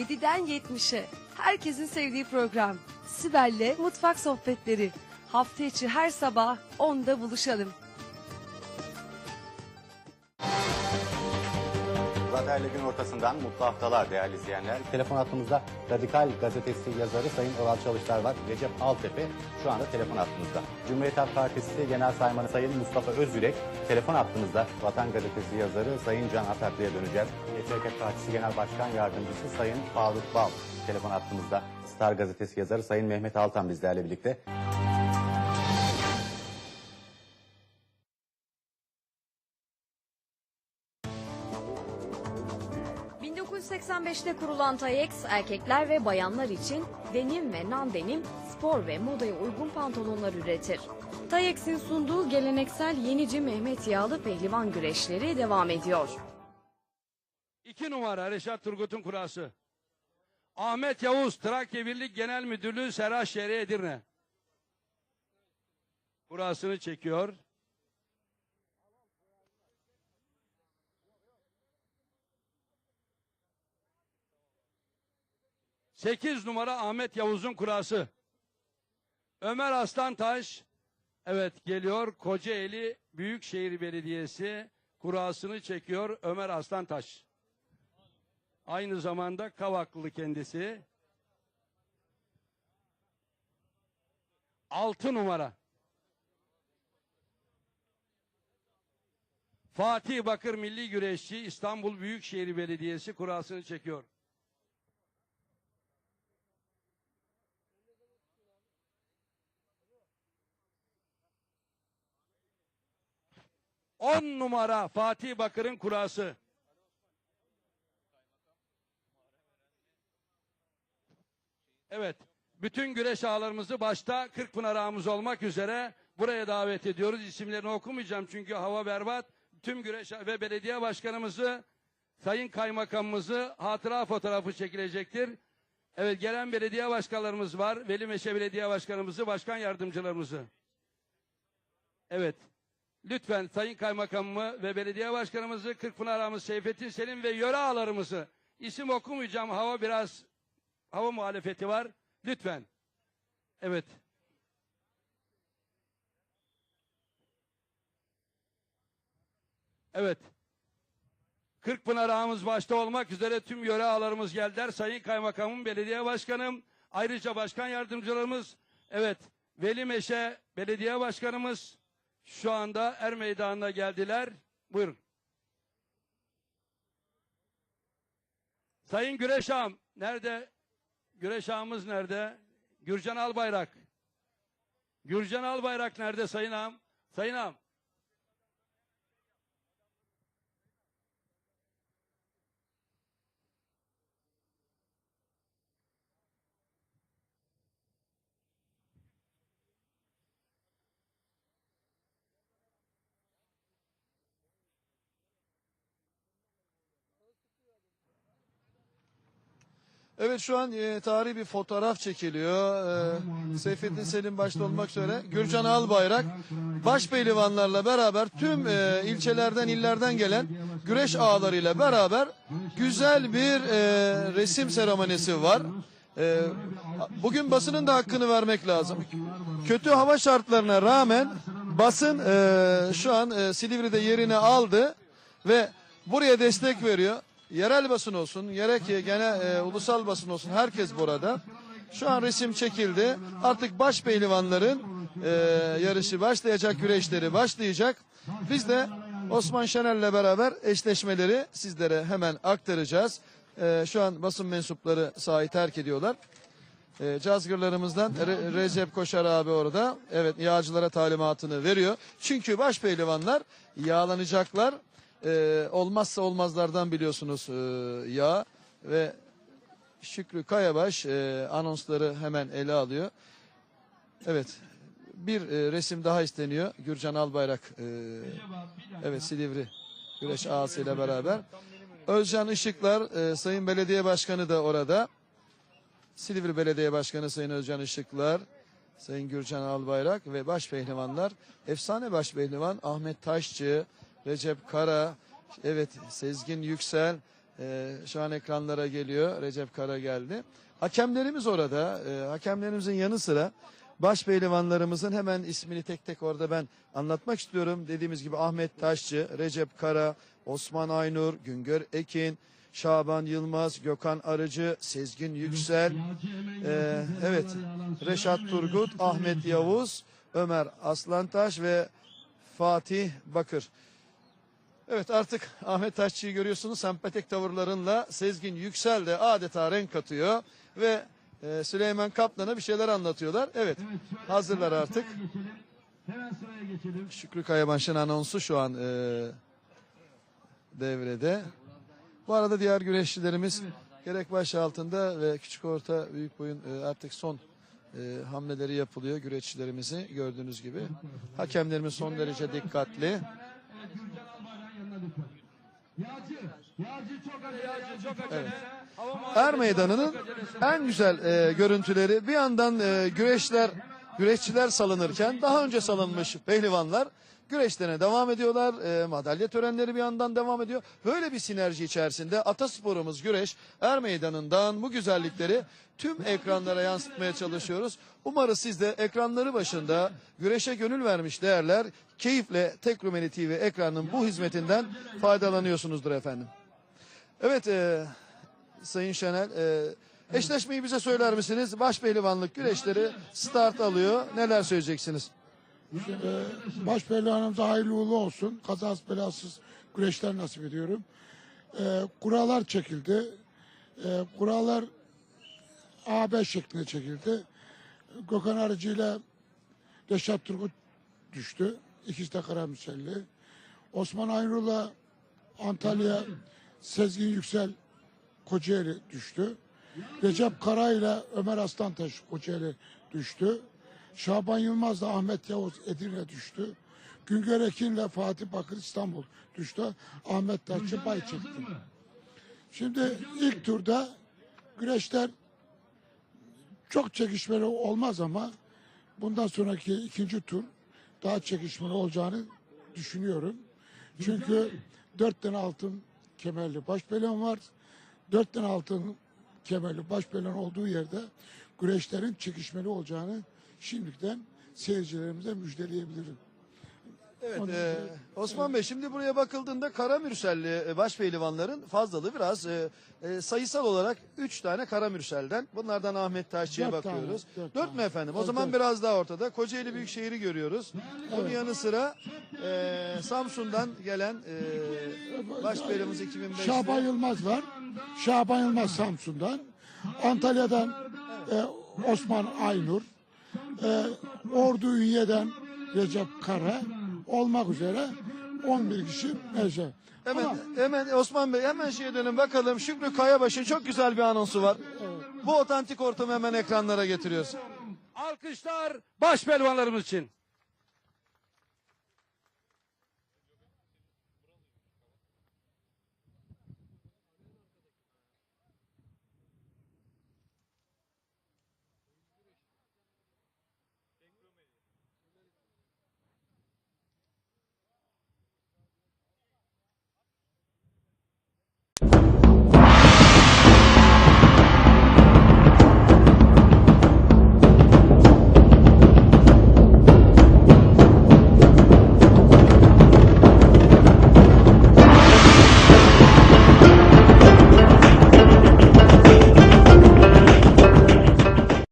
7'den 70'e herkesin sevdiği program. Sibel'le Mutfak Sohbetleri. Hafta içi her sabah 10'da buluşalım. Radyo gün ortasından mutlu haftalar değerli izleyenler. Telefon hattımızda Radikal Gazetesi yazarı Sayın Oral Çalışlar var. Recep Altepe şu anda telefon hattımızda. Cumhuriyet Halk Partisi Genel Saymanı Sayın Mustafa Özyürek telefon hattımızda. Vatan Gazetesi yazarı Sayın Can Ataklı'ya döneceğiz. Milliyetçi Hareket Partisi Genel Başkan Yardımcısı Sayın Faruk Bal telefon hattımızda. Star Gazetesi yazarı Sayın Mehmet Altan bizlerle birlikte. 1985'te kurulan Tayex erkekler ve bayanlar için denim ve non denim, spor ve modaya uygun pantolonlar üretir. Tayex'in sunduğu geleneksel yenici Mehmet Yağlı pehlivan güreşleri devam ediyor. İki numara Reşat Turgut'un kurası. Ahmet Yavuz Trakya Birlik Genel Müdürlüğü Serhat Şehri Edirne. Kurasını çekiyor. Sekiz numara Ahmet Yavuz'un kurası. Ömer Aslantaş evet geliyor Kocaeli Büyükşehir Belediyesi kurasını çekiyor Ömer Aslantaş. Aynı zamanda Kavaklılı kendisi. Altı numara. Fatih Bakır Milli Güreşçi İstanbul Büyükşehir Belediyesi kurasını çekiyor. On numara Fatih Bakır'ın kurası. Evet. Bütün güreş ağlarımızı başta Kırkpınar ağamız olmak üzere buraya davet ediyoruz. İsimlerini okumayacağım çünkü hava berbat. Tüm güreş ve belediye başkanımızı, sayın kaymakamımızı hatıra fotoğrafı çekilecektir. Evet gelen belediye başkanlarımız var. Veli Meşe Belediye Başkanımızı, başkan yardımcılarımızı. Evet. Lütfen sayın kaymakamımı ve belediye başkanımızı, Kırkpınar ağamız Seyfettin Selim ve yöre ağlarımızı isim okumayacağım. Hava biraz hava muhalefeti var. Lütfen. Evet. Evet. Kırkpınar ağamız başta olmak üzere tüm yöre ağalarımız geldiler. Sayın Kaymakamım, Belediye Başkanım, ayrıca Başkan Yardımcılarımız, evet Veli Meşe Belediye Başkanımız şu anda Er Meydanı'na geldiler. Buyurun. Sayın Güreş Ağam, nerede? Güreş ağamız nerede? Gürcan Albayrak. Gürcan Albayrak nerede Sayın Ağam? Sayın Ağam. Evet şu an e, tarihi bir fotoğraf çekiliyor. E, Seyfettin Selim başta olmak üzere Gürcan Albayrak başpehlivanlarla beraber tüm e, ilçelerden illerden gelen güreş ağlarıyla beraber güzel bir e, resim seremonisi var. E, bugün basının da hakkını vermek lazım. Kötü hava şartlarına rağmen basın e, şu an e, Silivri'de yerini aldı ve buraya destek veriyor. Yerel basın olsun, gerek gene e, ulusal basın olsun herkes burada. Şu an resim çekildi. Artık baş pehlivanların e, yarışı başlayacak, güreşleri başlayacak. Biz de Osman Şener'le beraber eşleşmeleri sizlere hemen aktaracağız. E, şu an basın mensupları sahayı terk ediyorlar. E, cazgırlarımızdan Re- Recep Koşar abi orada. Evet yağcılara talimatını veriyor. Çünkü baş pehlivanlar yağlanacaklar. E, olmazsa olmazlardan biliyorsunuz e, yağ ve Şükrü Kayabaş e, anonsları hemen ele alıyor. Evet bir e, resim daha isteniyor. Gürcan Albayrak e, evet Silivri güreş ağasıyla beraber. Özcan Işıklar e, Sayın Belediye Başkanı da orada. Silivri Belediye Başkanı Sayın Özcan Işıklar, Sayın Gürcan Albayrak ve baş pehlivanlar. Efsane baş pehlivan Ahmet Taşçı, Recep Kara, evet Sezgin Yüksel, e, şu an ekranlara geliyor. Recep Kara geldi. Hakemlerimiz orada. E, hakemlerimizin yanı sıra baş pehlivanlarımızın hemen ismini tek tek orada ben anlatmak istiyorum. Dediğimiz gibi Ahmet Taşçı, Recep Kara, Osman Aynur, Güngör Ekin, Şaban Yılmaz, Gökhan Arıcı, Sezgin Yüksel, e, evet Reşat Turgut, Ahmet Yavuz, Ömer Aslantaş ve Fatih Bakır. Evet artık Ahmet Taşçı'yı görüyorsunuz sempatik tavırlarınla Sezgin Yüksel de adeta renk katıyor ve e, Süleyman Kaplan'a bir şeyler anlatıyorlar. Evet hazırlar artık. Hemen sıraya geçelim. Şükrü Kayabanş'ın anonsu şu an e, devrede. Bu arada diğer güreşçilerimiz gerek baş altında ve küçük orta büyük boyun e, artık son e, hamleleri yapılıyor güreşçilerimizi gördüğünüz gibi. Hakemlerimiz son derece dikkatli. Evet, Gürcan Albayrak'ın yanına lütfen. Er Meydanı'nın en güzel e, görüntüleri bir yandan e, güreşler güreşçiler salınırken daha önce salınmış pehlivanlar güreşlerine devam ediyorlar. E, madalya törenleri bir yandan devam ediyor. Böyle bir sinerji içerisinde atasporumuz güreş Er Meydanı'ndan bu güzellikleri tüm ekranlara yansıtmaya çalışıyoruz. Umarız siz de ekranları başında güreşe gönül vermiş değerler keyifle Tek Rumeli TV ekranının bu hizmetinden faydalanıyorsunuzdur efendim. Evet e, Sayın Şenel e, eşleşmeyi bize söyler misiniz? Baş pehlivanlık güreşleri start alıyor. Neler söyleyeceksiniz? Baş pehlivanımıza hayırlı uğurlu olsun. Kazasız belasız güreşler nasip ediyorum. Ee, kurallar çekildi. Ee, kurallar A5 şeklinde çekildi. Gökhan Arıcı ile Reşat Turgut düştü. İkisi de karamüselli. Osman Aynur'la Antalya Sezgin Yüksel Kocaeli düştü. Recep Kara ile Ömer Aslantaş Kocaeli düştü. Şaban Yılmaz da Ahmet Yavuz Edirne düştü. Güngör Ekin ile Fatih Bakır İstanbul düştü. Ahmet Taşçı bay çekti. Şimdi ilk turda güreşler çok çekişmeli olmaz ama bundan sonraki ikinci tur daha çekişmeli olacağını düşünüyorum. Çünkü dört tane altın kemerli baş pehlivan var. Dört tane altın kemerli baş pehlivan olduğu yerde güreşlerin çekişmeli olacağını şimdiden seyircilerimize müjdeleyebilirim. Evet, e, Osman Bey şimdi buraya bakıldığında Karamürselli e, baş pehlivanların fazlalığı biraz e, e, sayısal olarak 3 tane Karamürsel'den. Bunlardan Ahmet Taşçı'ya Dört tane, bakıyoruz. dört 4 tane. mü efendim? O Evet, zaman evet. biraz daha ortada. Kocaeli Büyükşehir'i görüyoruz. Bunun yanı sıra e, Samsun'dan gelen e, baş pehlivanımız 2005'te. Şaban Yılmaz var. Şaban Yılmaz Samsun'dan. Antalya'dan e, Osman Aynur. E, Ordu Ünye'den Recep Kara olmak üzere 11 kişi mevcut. Hemen, Ama hemen Osman Bey hemen şeye dönün bakalım. Şükrü Kayabaş'ın çok güzel bir anonsu var. Bu otantik ortamı hemen ekranlara getiriyoruz. Alkışlar baş pelvanlarımız için.